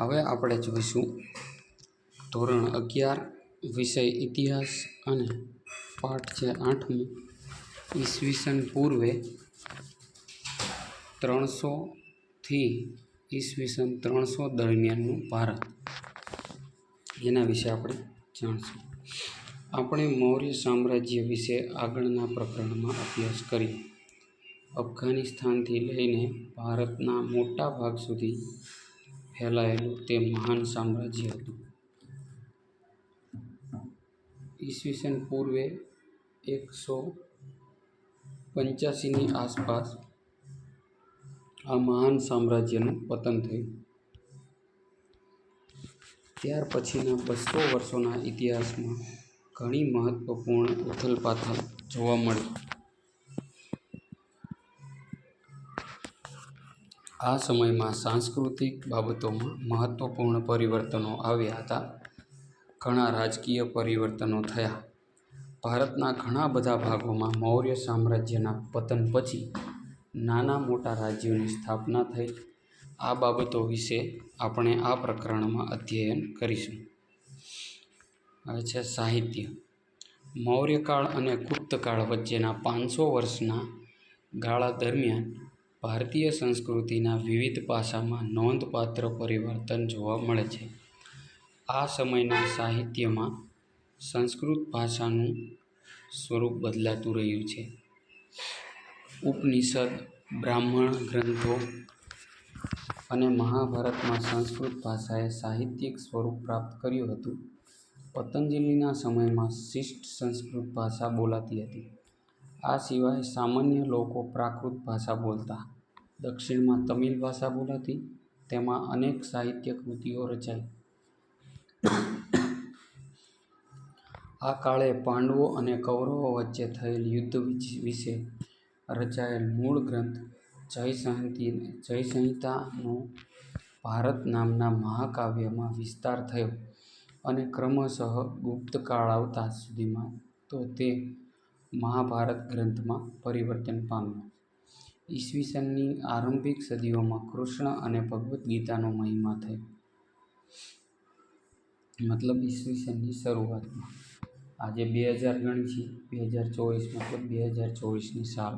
હવે આપણે જોઈશું ધોરણ અગિયાર, વિષય ઇતિહાસ અને પાઠ છે આઠમો. ઈસવીસન પૂર્વે ત્રણસોથી ઈસવીસન ત્રણસો દરમિયાનનું ભારત. એના વિશે આપણે જાણશું. આપણે મૌર્ય સામ્રાજ્ય વિશે આગળના પ્રકરણમાં અભ્યાસ કર્યો અફઘાનિસ્તાનથી લઈને ભારતના મોટા ભાગ સુધી ફેલાયેલું તે મહાન સામ્રાજ્ય હતું. ઈસવીસન પૂર્વે એકસો પંચ્યાસીની આસપાસ આ મહાન સામ્રાજ્યનું પતન થયું. ત્યાર પછીના બસો વર્ષોના ઇતિહાસમાં ઘણી મહત્વપૂર્ણ ઉથલપાથલ જોવા મળી આ સમયમાં સાંસ્કૃતિક બાબતોમાં મહત્ત્વપૂર્ણ પરિવર્તનો આવ્યા હતા. ઘણા રાજકીય પરિવર્તનો થયા. ભારતના ઘણા બધા ભાગોમાં મૌર્ય સામ્રાજ્યના પતન પછી નાના મોટા રાજ્યોની સ્થાપના થઈ. આ બાબતો વિશે આપણે આ પ્રકરણમાં અધ્યયન કરીશું. હવે છે સાહિત્ય. મૌર્યકાળ અને ગુપ્તકાળ વચ્ચેના પાંચસો વર્ષના ગાળા દરમિયાન ભારતીય સંસ્કૃતિના વિવિધ પાસામાં નોંધપાત્ર પરિવર્તન જોવા મળે છે. આ સમયના સાહિત્યમાં સંસ્કૃત ભાષાનું સ્વરૂપ બદલાતું રહ્યું છે. ઉપનિષદ, બ્રાહ્મણ ગ્રંથો અને મહાભારતમાં સંસ્કૃત ભાષાએ સાહિત્યિક સ્વરૂપ પ્રાપ્ત કર્યું હતું. પતંજલિના સમયમાં શિષ્ટ સંસ્કૃત ભાષા બોલાતી હતી. આ સિવાય સામાન્ય લોકો પ્રાકૃત ભાષા બોલતા. દક્ષિણમાં તમિલ ભાષા બોલાતી, તેમાં અનેક સાહિત્ય કૃતિઓ રચાઈ. આ કાળે પાંડવો અને કૌરવો વચ્ચે થયેલ યુદ્ધ વિશે રચાયેલ મૂળ ગ્રંથ જયસંહિતી જયસંહિતાનો ભારત નામના મહાકાવ્યમાં વિસ્તાર થયો અને ક્રમશઃ ગુપ્તકાળ આવતા સુધીમાં. તો તે મહાભારત ગ્રંથમાં પરિવર્તન પામ્યો. ઈસવીસનની આરંભિક સદીઓમાં કૃષ્ણ અને ભગવદ્ ગીતાનો મહિમા થયો. મતલબ ઈસવીસનની શરૂઆતમાં. આજે બે હજાર ગણી છે બે હજાર ચોવીસ, મતલબ બે હજાર ચોવીસની સાલ.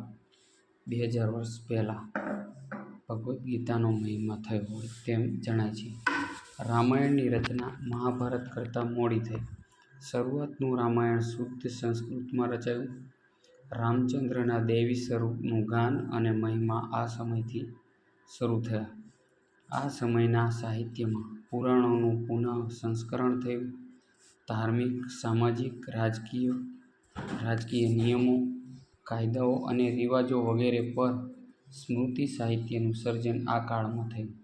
બે હજાર વર્ષ પહેલાં ભગવદ્ ગીતાનો મહિમા થયો હોય તેમ જણાય છે. રામાયણની રચના મહાભારત કરતાં મોડી થઈ. શરૂઆતનું રામાયણ શુદ્ધ સંસ્કૃતમાં રચાયું. રામચંદ્રના દૈવી સ્વરૂપનું ગાન અને મહિમા આ સમયથી શરૂ થયા. આ સમયના સાહિત્યમાં પુરાણોનું પુનઃ સંસ્કરણ થયું. ધાર્મિક, સામાજિક, રાજકીય રાજકીય નિયમો, કાયદાઓ અને રિવાજો વગેરે પર સ્મૃતિ સાહિત્યનું સર્જન આ કાળમાં થયું.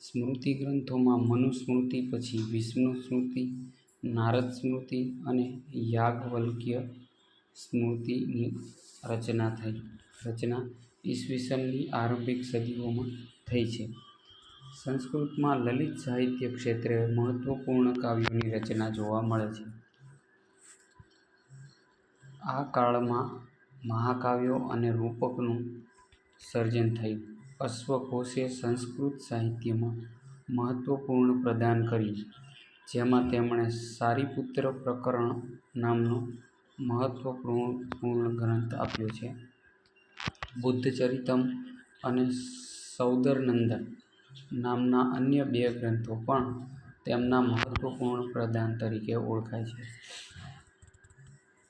સ્મૃતિ ગ્રંથોમાં મનુસ્મૃતિ પછી વિષ્ણુ સ્મૃતિ નારદ સ્મૃતિ અને યાજ્ઞવલ્ક્ય સ્મૃતિની રચના થઈ. રચના ઈસવીસનની આરંભિક સદીઓમાં થઈ છે. સંસ્કૃતમાં લલિત સાહિત્ય ક્ષેત્રે મહત્વપૂર્ણ કાવ્યોની રચના જોવા મળે છે. આ કાળમાં મહાકાવ્યો અને રૂપકનું સર્જન થયું અશ્વઘોષે સંસ્કૃત સાહિત્યમાં મહત્વપૂર્ણ પ્રદાન કર્યું. જેમાં તેમણે સારીપુત્ર પ્રકરણ નામનો મહત્વપૂર્ણ ગ્રંથ આપ્યો છે. બુદ્ધચરિતમ અને સૌંદરનંદન નામના અન્ય બે ગ્રંથો પણ તેમના મહત્વપૂર્ણ પ્રદાન તરીકે ઓળખાય છે.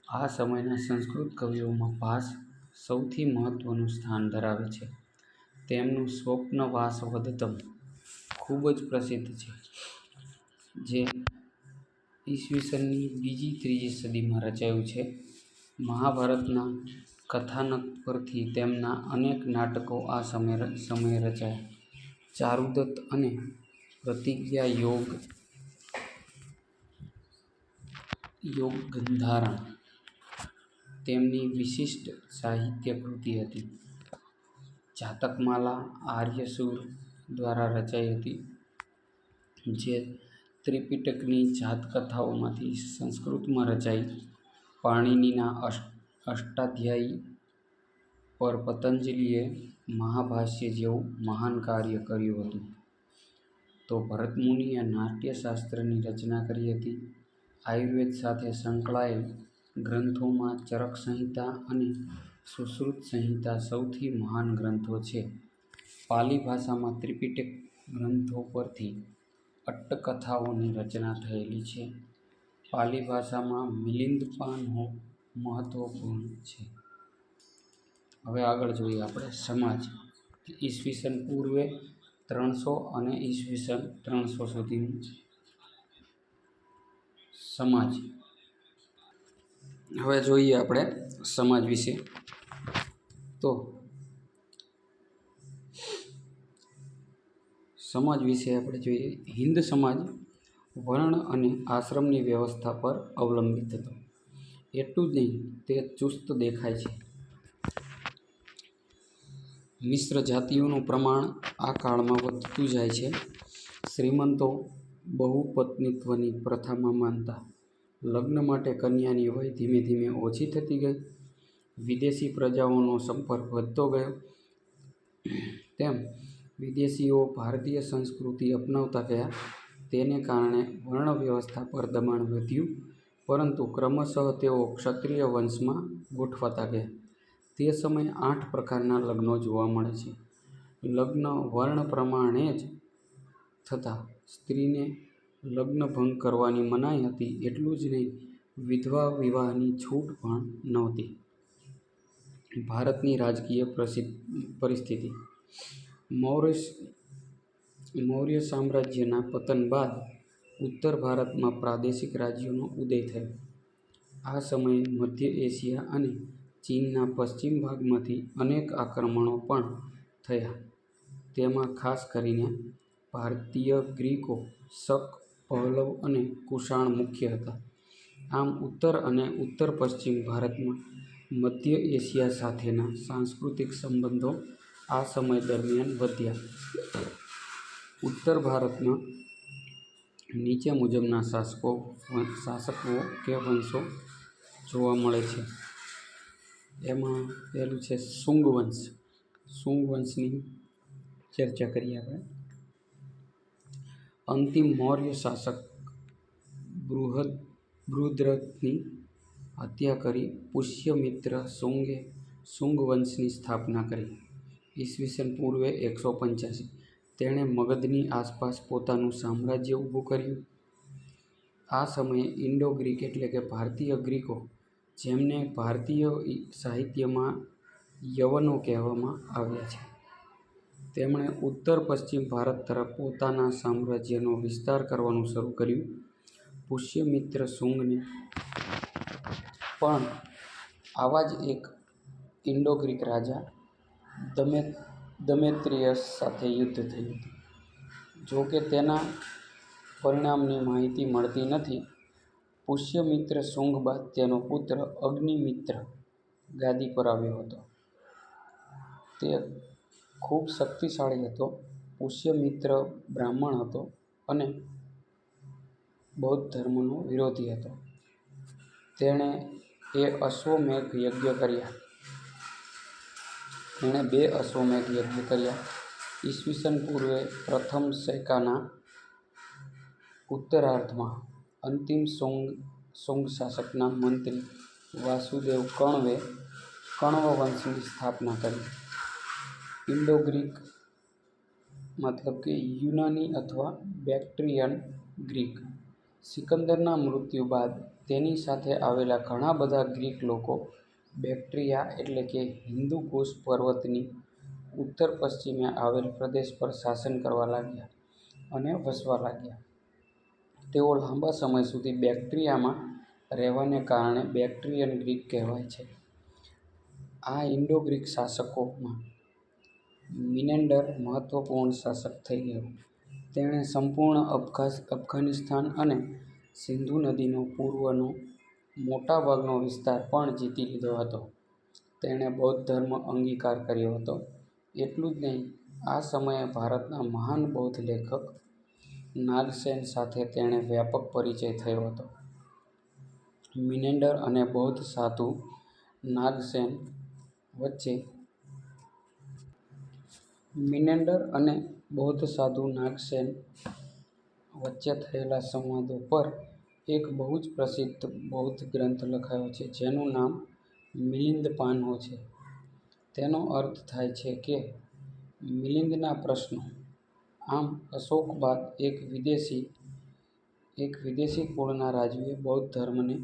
આ સમયના સંસ્કૃત કવિઓમાં ભાસ સૌથી મહત્વનું સ્થાન ધરાવે છે. તેમનું સ્વપ્નવાસવદત્તમ ખૂબ જ પ્રસિદ્ધ છે. જે ઈસવીસનની બીજી ત્રીજી સદીમાં રચાયું છે. મહાભારતના કથાનક પરથી તેમના અનેક નાટકો આ સમય સમયે રચાયા. ચારુદત્ત અને પ્રતિજ્ઞા યોગ યોગંધારણ તેમની વિશિષ્ટ સાહિત્ય કૃતિ હતી. જાતકમાલા આર્યસૂર દ્વારા રચાઈ હતી, જે ત્રિપિટકની જાતકથાઓમાંથી સંસ્કૃતમાં રચાઈ પાણિનીના અષ્ટાધ્યાયી પર પતંજલિએ મહાભાષ્ય જેવું મહાન કાર્ય કર્યું હતું. તો ભરતમુનિએ નાટ્યશાસ્ત્રની રચના કરી હતી. આયુર્વેદ સાથે સંકળાયેલ ગ્રંથોમાં ચરક સંહિતા અને સુશ્રુત સંહિતા સૌથી મહાન ગ્રંથો છે. પાલી ભાષામાં ત્રિપિટક ગ્રંથો પરથી અટ્ટકથાઓની રચના થયેલી છે. પાલી ભાષામાં મિલિંદ પાનહો મહત્વપૂર્ણ છે. હવે આગળ જોઈએ આપણે સમાજ. ઈસવીસન પૂર્વે ત્રણસો અને ઈસવીસન ત્રણસો સુધીનું સમાજ. હવે જોઈએ આપણે સમાજ વિશે. તો સમાજ વિશે આપણે જોઈએ, હિન્દ સમાજ વર્ણ અને આશ્રમની વ્યવસ્થા પર અવલંબિત હતો. એટલું જ નહીં, તે ચુસ્ત દેખાય છે. મિશ્ર જાતિઓનું પ્રમાણ આ કાળમાં વધતું જાય છે. શ્રીમંતો બહુપત્નીત્વની પ્રથામાં માનતા, લગ્ન માટે કન્યાની વય ધીમે ધીમે ઓછી થતી ગઈ. વિદેશી પ્રજાઓનો સંપર્ક વધતો ગયો. તેમ વિદેશીઓ ભારતીય સંસ્કૃતિ અપનાવતા ગયા. તેને કારણે વર્ણ વ્યવસ્થા પર દબાણ વધ્યું, પરંતુ ક્રમશઃ તેઓ ક્ષત્રિય વંશમાં ગોઠવાતા ગયા. તે સમયે આઠ પ્રકારના લગ્નો જોવા મળે છે. લગ્ન વર્ણ પ્રમાણે જ થતાં. સ્ત્રીને લગ્ન ભંગ કરવાની મનાઈ હતી એટલું જ નહીં, વિધવા વિવાહની છૂટ પણ નહોતી. ભારતની રાજકીય પ્રસિદ્ધ પરિસ્થિતિ મૌર્ય મૌર્ય સામ્રાજ્યના પતન બાદ ઉત્તર ભારતમાં પ્રાદેશિક રાજ્યોનો ઉદય થયો. આ સમયે મધ્ય એશિયા અને ચીનના પશ્ચિમ ભાગમાંથી અનેક આક્રમણો પણ થયા. તેમાં ખાસ કરીને ભારતીય ગ્રીકો શક, પહલવ અને કુષાણ મુખ્ય હતા. આમ ઉત્તર અને ઉત્તર પશ્ચિમ ભારતમાં મધ્ય એશિયા સાથેના સાંસ્કૃતિક સંબંધો આ સમય દરમિયાન વધ્યા. ઉત્તર ભારતમાં નીચે મુજબના શાસકો શાસકો કે વંશો જોવા મળે છે. એમાં પહેલું છે શુંગ વંશ. વંશની ચર્ચા કરીએ આપણે. અંતિમ મૌર્ય શાસક બૃહદ, બૃહદ્રથની હત્યા કરી પુષ્યમિત્ર શુંગે શુંગ વંશની સ્થાપના કરી. ઈસવીસન પૂર્વે એકસો પંચ્યાસી. તેણે મગધની આસપાસ પોતાનું સામ્રાજ્ય ઊભું કર્યું. આ સમયે ઇન્ડો ગ્રીક એટલે કે ભારતીય ગ્રીકો, જેમને ભારતીય સાહિત્યમાં યવનો કહેવામાં આવ્યા છે. તેમણે ઉત્તર પશ્ચિમ ભારત તરફ પોતાના સામ્રાજ્યનો વિસ્તાર કરવાનું શરૂ કર્યું. પુષ્યમિત્ર શુંગને પણ આવા જ એક ઇન્ડો ગ્રીક રાજા દમે દમેત્રિયસ સાથે યુદ્ધ થયું હતું. જો કે તેના પરિણામની માહિતી મળતી નથી, પુષ્યમિત્ર શુંગ બાદ તેનો પુત્ર અગ્નિમિત્ર ગાદી પર આવ્યો હતો. તે ખૂબ શક્તિશાળી હતો, પુષ્યમિત્ર બ્રાહ્મણ હતો અને બૌદ્ધ ધર્મનો વિરોધી હતો. તેણે એ અશ્વમેઘ યજ્ઞ કર્યા. તેણે બે અશ્વમેઘ યજ્ઞ કર્યા ઈસવીસન પૂર્વે પ્રથમ સૈકાના ઉત્તરાર્ધમાં અંતિમ સોંગ સોંગ શાસકના મંત્રી વાસુદેવ કણવે કણવ વંશની સ્થાપના કરી ઇન્ડો ગ્રીક મતલબ કે યુનાની અથવા બેક્ટ્રિયન ગ્રીક સિકંદરના મૃત્યુ બાદ તેની સાથે આવેલા ઘણા બધા ગ્રીક લોકો બેક્ટ્રિયા એટલે કે હિન્દુ કુશ પર્વતની ઉત્તર પશ્ચિમે આવેલ પ્રદેશ પર શાસન કરવા લાગ્યા અને વસવા લાગ્યા. તેઓ લાંબા સમય સુધી બેક્ટ્રિયામાં રહેવાને કારણે બેક્ટ્રિયન ગ્રીક કહેવાય છે. આ ઇન્ડો ગ્રીક શાસકોમાં મિનેન્ડર મહત્વપૂર્ણ શાસક થઈ ગયો. તેણે સંપૂર્ણ અફઘાનિસ્તાન અને સિંધુ નદીનો પૂર્વનો મોટાભાગનો વિસ્તાર પણ જીતી લીધો હતો. તેણે બૌદ્ધ ધર્મ અંગીકાર કર્યો હતો. એટલું જ નહીં, આ સમયે ભારતના મહાન બૌદ્ધ લેખક નાગસેન સાથે તેણે વ્યાપક પરિચય થયો હતો. મિનેન્ડર અને બૌદ્ધ સાધુ નાગસેન વચ્ચે મિનેન્ડર અને બૌદ્ધ સાધુ નાગસેન વચ્ચે થયેલા સંવાદો પર એક બહુ જ પ્રસિદ્ધ બૌદ્ધ ગ્રંથ લખાયો છે, જેનું નામ મિલિંદ પાન્હો છે. તેનો અર્થ થાય છે કે મિલિંદના પ્રશ્નો. આમ, અશોક બાદ એક વિદેશી એક વિદેશી કુળના રાજવીએ બૌદ્ધ ધર્મને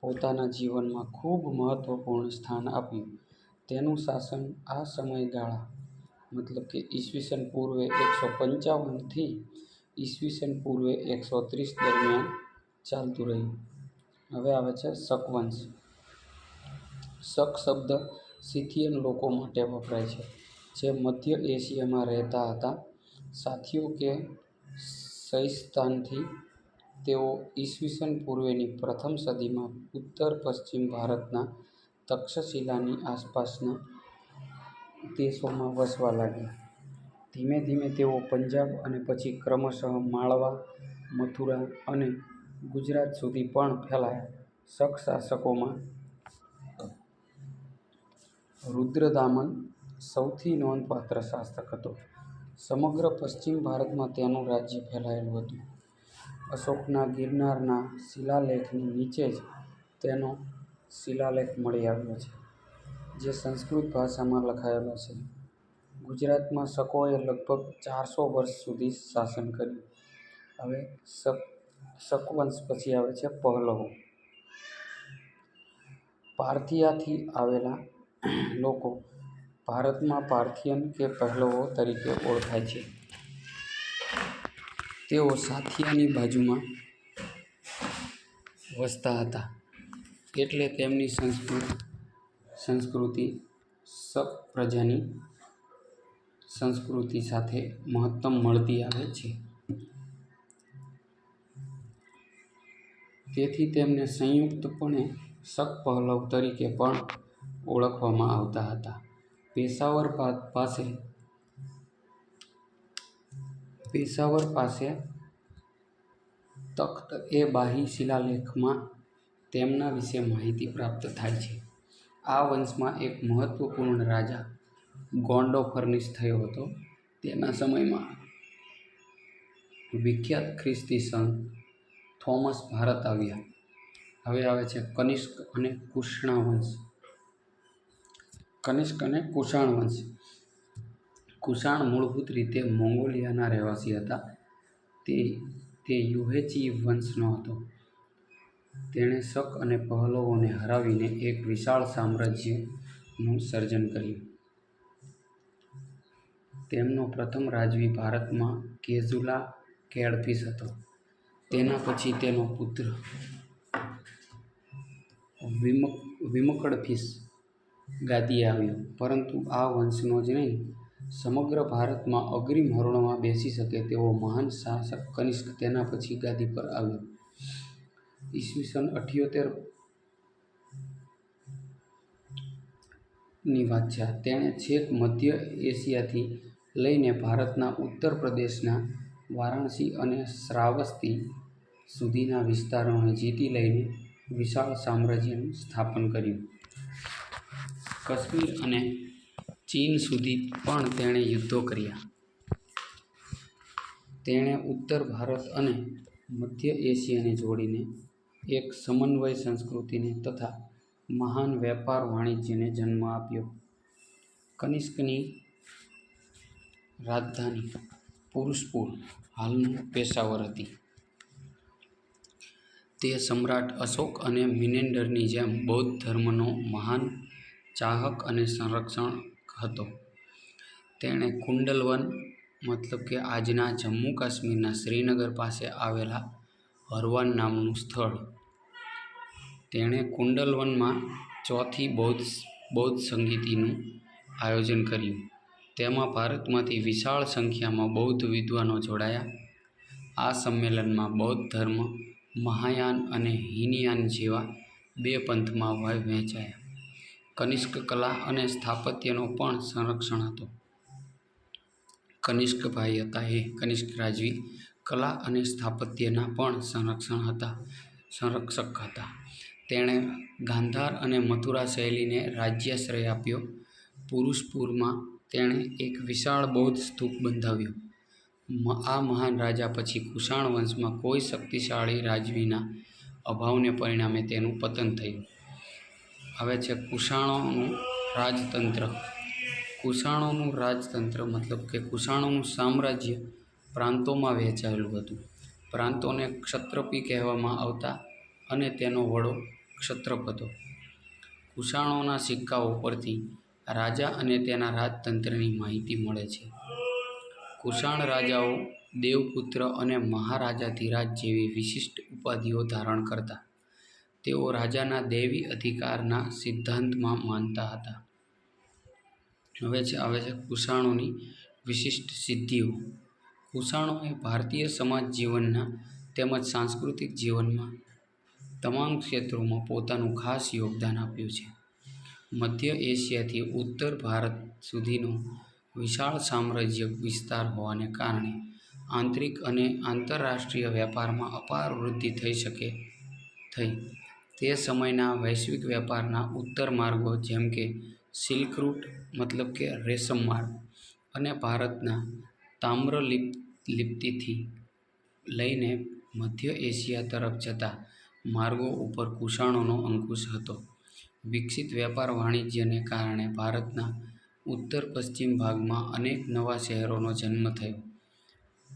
પોતાના જીવનમાં ખૂબ મહત્વપૂર્ણ સ્થાન આપ્યું. તેનું શાસન આ સમયગાળા, મતલબ કે ઈસવીસન પૂર્વે એકસો પંચાવનથી ઈસવીસન પૂર્વે એકસો ત્રીસ દરમિયાન ચાલતું રહ્યું. હવે આવે છે શકવંશ શક શબ્દ સિથિયન લોકો માટે વપરાય છે જે મધ્ય એશિયામાં રહેતા હતા. સાથીઓ કે શૈસ્તાનથી તેઓ ઈસવીસન પૂર્વેની પ્રથમ સદીમાં ઉત્તર-પશ્ચિમ ભારતના તક્ષશિલાની આસપાસના દેશોમાં વસવા લાગ્યા. ધીમે ધીમે તેઓ પંજાબ અને પછી ક્રમશઃ માળવા, મથુરા અને ગુજરાત સુધી પણ ફેલાયા. શક શાસકોમાં રુદ્રદામન સૌથી નોંધપાત્ર શાસક હતો. સમગ્ર પશ્ચિમ ભારતમાં તેનું રાજ્ય ફેલાયેલું હતું. અશોકના ગિરનારના શિલાલેખની નીચે જ તેનો શિલાલેખ મળી આવ્યો છે, જે સંસ્કૃત ભાષામાં લખાયેલો છે. ગુજરાતમાં શકોએ લગભગ ચારસો વર્ષ સુધી શાસન કર્યું. હવે શક વંશ પછી આવે છે પહલવો. પાર્થિયાથી આવેલા લોકો ભારતમાં પાર્થિયન કે પહલવો તરીકે ઓળખાય છે. તેઓ સાથિયાની બાજુમાં વસતા હતા એટલે તેમની સંસ્કૃતિ શક પ્રજાની સંસ્કૃતિ સાથે મહત્તમ મળતી આવે છે. તેથી તેમને સંયુક્તપણે શક પહલવ તરીકે પણ ઓળખવામાં આવતા હતા. પેશાવર પાસે પેશાવર પાસે તખ્ત-એ-બાહી શિલાલેખમાં તેમના વિશે માહિતી પ્રાપ્ત થાય છે. આ વંશમાં એક મહત્વપૂર્ણ રાજા ગોંડો ફર્નિશ થયો હતો. તેના સમયમાં વિખ્યાત ખ્રિસ્તી સંત થોમસ ભારત આવ્યા. હવે આવે છે કનિષ્ક અને કુષાણ વંશ. કનિષ્ક અને કુષાણ વંશ. કુષાણ મૂળભૂત રીતે મોંગોલિયાના રહેવાસી હતા. તે તે યુહેચી વંશનો હતો. તેણે શક અને પહલવોને હરાવીને એક વિશાળ સામ્રાજ્યનું સર્જન કર્યું. તેમનો પ્રથમ રાજવી ભારતમાં કેઝુલા કેડફિસ હતો. તેના પછી તેનો પુત્ર વિમક્ડફિસ ગાદીએ આવ્યો. પરંતુ આ વંશનો જ નહીં, સમગ્ર ભારતમાં અગ્રિમ હરોળમાં બેસી શકે તેવો મહાન શાસક કનિષ્ક તેના પછી ગાદી પર આવ્યો. ઈસવીસન અઠ્યોતેરની વાત છે તેણે છેક મધ્ય એશિયાથી લઈને ભારતના ઉત્તર પ્રદેશના વારાણસી અને શ્રાવસ્તી સુધીના વિસ્તારોને જીતી લઈને વિશાળ સામ્રાજ્યનું સ્થાપન કર્યું. કાશ્મીર અને ચીન સુધી પણ તેણે યુદ્ધો કર્યા. તેણે ઉત્તર ભારત અને મધ્ય એશિયાને જોડીને એક સમન્વય સંસ્કૃતિને તથા મહાન વેપાર-વાણિજ્યને જન્મ આપ્યો. કનિષ્કની રાજધાની પુરુષપુર (હાલનું પેશાવર) હતી. તે સમ્રાટ અશોક અને મિનેન્ડરની જેમ બૌદ્ધ ધર્મનો મહાન ચાહક અને સંરક્ષક હતો. તેણે કુંડલવન, મતલબ કે આજના જમ્મુ-કાશ્મીરના શ્રીનગર પાસે આવેલા હરવાન નામનું સ્થળ. તેણે કુંડલવનમાં ચોથી બૌદ્ધ સંગીતિનું આયોજન કર્યું. તેમાં ભારતમાંથી વિશાળ સંખ્યામાં બૌદ્ધ વિદ્વાનો જોડાયા. આ સંમેલનમાં બૌદ્ધ ધર્મ મહાયાન અને હીનયાન જેવા બે પંથમાં વહેંચાયા. કનિષ્ક કલા અને સ્થાપત્યનો પણ સંરક્ષણ હતો. કનિષ્કભાઈ હતા એ કનિષ્ક રાજવી કલા અને સ્થાપત્યના પણ સંરક્ષણ હતા, સંરક્ષક હતા. તેણે ગાંધાર અને મથુરા શૈલીને રાજ્યાશ્રય આપ્યો. પુરુષપુરમાં તેણે એક વિશાળ બૌદ્ધ સ્તૂપ બંધાવ્યો. આ મહાન રાજા પછી કુષાણ વંશમાં કોઈ શક્તિશાળી રાજવીના અભાવને પરિણામે તેનું પતન થયું. હવે છે કુષાણોનું રાજતંત્ર. કુષાણોનું રાજતંત્ર મતલબ કે કુષાણોનું સામ્રાજ્ય પ્રાંતોમાં વહેંચાયેલું હતું. પ્રાંતોને ક્ષત્રપી કહેવામાં આવતા અને તેનો વડો ક્ષત્રપ હતો. કુષાણોના સિક્કાઓ પરથી રાજા અને તેના રાજતંત્રની માહિતી મળે છે. કુષાણ રાજાઓ દેવપુત્ર અને મહારાજાધિરાજ જેવી વિશિષ્ટ ઉપાધિઓ ધારણ કરતા. તેઓ રાજાના દૈવી અધિકારના સિદ્ધાંતમાં માનતા હતા. હવે છે આવે છે કુષાણોની વિશિષ્ટ સિદ્ધિઓ. કુષાણોએ ભારતીય સમાજ જીવનના તેમજ સાંસ્કૃતિક જીવનમાં તમામ ક્ષેત્રોમાં પોતાનું ખાસ યોગદાન આપ્યું છે. મધ્ય એશિયાથી ઉત્તર ભારત સુધીનો વિશાળ સામ્રાજ્ય વિસ્તાર હોવાને કારણે આંતરિક અને આંતરરાષ્ટ્રીય વેપારમાં અપાર વૃદ્ધિ થઈ શકે, થઈ. તે સમયના વૈશ્વિક વેપારના ઉત્તર માર્ગો જેમ કે સિલ્ક રૂટ, મતલબ કે રેશમ માર્ગ અને ભારતના તામ્રલિપ લિપ્તિથી લઈને મધ્ય એશિયા તરફ જતા માર્ગો ઉપર કુષાણોનો અંકુશ હતો. વિકસિત વેપાર વાણિજ્યને કારણે ભારતના ઉત્તર પશ્ચિમ ભાગમાં અનેક નવા શહેરોનો જન્મ થયો.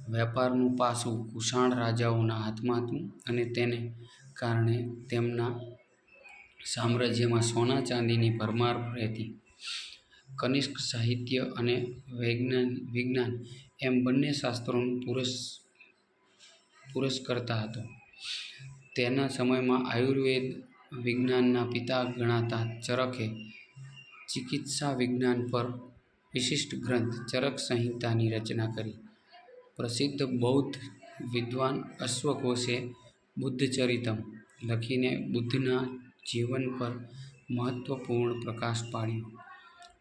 વેપારનું પાસું કુષાણ રાજાઓના હાથમાં હતું અને તેને કારણે તેમના સામ્રાજ્યમાં સોના ચાંદીની ભરમાર રહેતી. કનિષ્ક સાહિત્ય અને વૈજ્ઞાન, વિજ્ઞાન એમ બંને શાસ્ત્રોનું પુરસ, પુરસ્કર્તા હતો. તેના સમયમાં આયુર્વેદ વિજ્ઞાનના પિતા ગણાતા ચરકે ચિકિત્સા વિજ્ઞાન પર વિશિષ્ટ ગ્રંથ ચરક સંહિતાની રચના કરી. પ્રસિદ્ધ બૌદ્ધ વિદ્વાન અશ્વઘોષે બુદ્ધચરિતમ લખીને બુદ્ધના જીવન પર મહત્વપૂર્ણ પ્રકાશ પાડ્યો.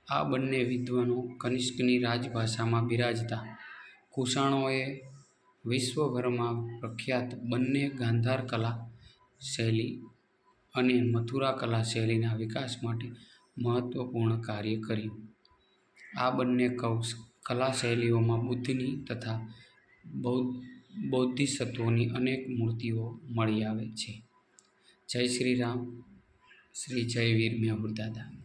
આ બંને વિદ્વાનો કનિષ્કની રાજભાષામાં બિરાજતા. કુષાણોએ વિશ્વભરમાં પ્રખ્યાત બંને ગાંધાર કલા શૈલી અને મથુરા કલા શૈલીના વિકાસ માટે મહત્વપૂર્ણ કાર્ય કર્યું. આ બંને કૌશ કલા શૈલીઓમાં બુદ્ધની તથા બૌદ્ધ બોધિસત્વોની અનેક મૂર્તિઓ મળી આવે છે. જય શ્રી રામ. શ્રી જયવીર મેહુર દાદા.